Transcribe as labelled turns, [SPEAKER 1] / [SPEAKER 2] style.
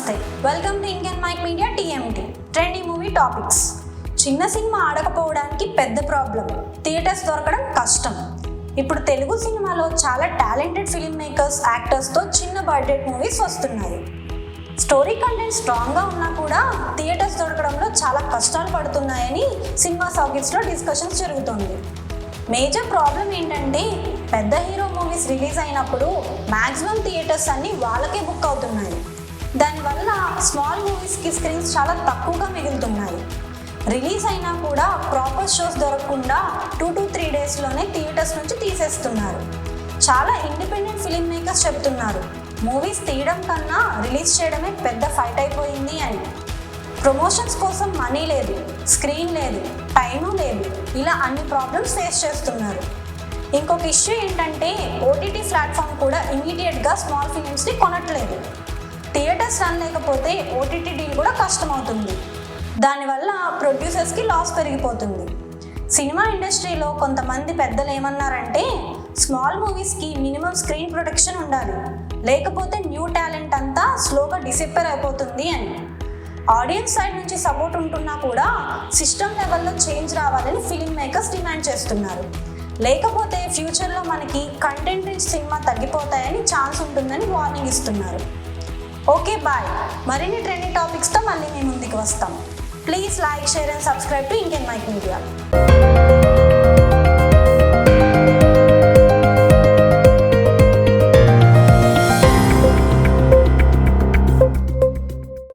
[SPEAKER 1] నమస్తే welcome to Indian mic media TMT trending movie topics చిన్న cinema ఆడకపోవడానికి పెద్ద ప్రాబ్లం థియేటర్స్ దొరకడం కష్టం. ఇప్పుడు తెలుగు సినిమాలో చాలా టాలెంటెడ్ ఫిలిం మేకర్స్ యాక్టర్స్తో చిన్న బడ్జెట్ మూవీస్ వస్తున్నాయి. స్టోరీ కంటెంట్ స్ట్రాంగ్గా ఉన్నా కూడా థియేటర్స్ దొరకడంలో చాలా కష్టాలు పడుతున్నాయని సినిమా సౌకిట్స్లో డిస్కషన్స్ జరుగుతుంది. మేజర్ ప్రాబ్లం ఏంటంటే పెద్ద హీరో మూవీస్ రిలీజ్ అయినప్పుడు మ్యాక్సిమం థియేటర్స్ అన్నీ వాళ్ళకే బుక్ అవుతున్నాయి. స్మాల్ మూవీస్కి స్క్రీన్స్ చాలా తక్కువగా మిగులుతున్నాయి. రిలీజ్ అయినా కూడా ప్రాపర్ షోస్ దొరకకుండా టూ టు త్రీ డేస్లోనే థియేటర్స్ నుంచి తీసేస్తున్నారు. చాలా ఇండిపెండెంట్ ఫిలిం మేకర్స్ చెప్తున్నారు మూవీస్ తీయడం కన్నా రిలీజ్ చేయడమే పెద్ద ఫైట్ అయిపోయింది అని. ప్రమోషన్స్ కోసం మనీ లేదు స్క్రీన్ లేదు టైము లేదు ఇలా అన్ని ప్రాబ్లమ్స్ ఫేస్ చేస్తున్నారు. ఇంకొక ఇష్యూ ఏంటంటే ఓటీటీ ప్లాట్ఫామ్ కూడా ఇమీడియట్గా స్మాల్ ఫిలిమ్స్ని కొనట్లేదు. థియేటర్స్ రన్ లేకపోతే ఓటీటీ డీల్ కూడా కష్టమవుతుంది. దానివల్ల ప్రొడ్యూసర్స్కి లాస్ పెరిగిపోతుంది. సినిమా ఇండస్ట్రీలో కొంతమంది పెద్దలు ఏమన్నారంటే స్మాల్ మూవీస్కి మినిమం స్క్రీన్ ప్రొటెక్షన్ ఉండాలి. లేకపోతే న్యూ టాలెంట్ అంతా స్లోగా డిసిప్పర్ అయిపోతుంది అని. ఆడియన్స్ సైడ్ నుంచి సపోర్ట్ ఉంటున్నా కూడా సిస్టమ్ లెవెల్లో చేంజ్ రావాలని ఫిలిం మేకర్స్ డిమాండ్ చేస్తున్నారు. లేకపోతే ఫ్యూచర్లో మనకి కంటెంట్ రిచ్ సినిమా తగ్గిపోతాయని ఛాన్స్ ఉంటుందని వార్నింగ్ ఇస్తున్నారు. Okay bye. మరిన్ని ట్రెండింగ్ టాపిక్స్తో మళ్ళీ మీ ముందుకు వస్తాం. Please like share and subscribe to Indian mic media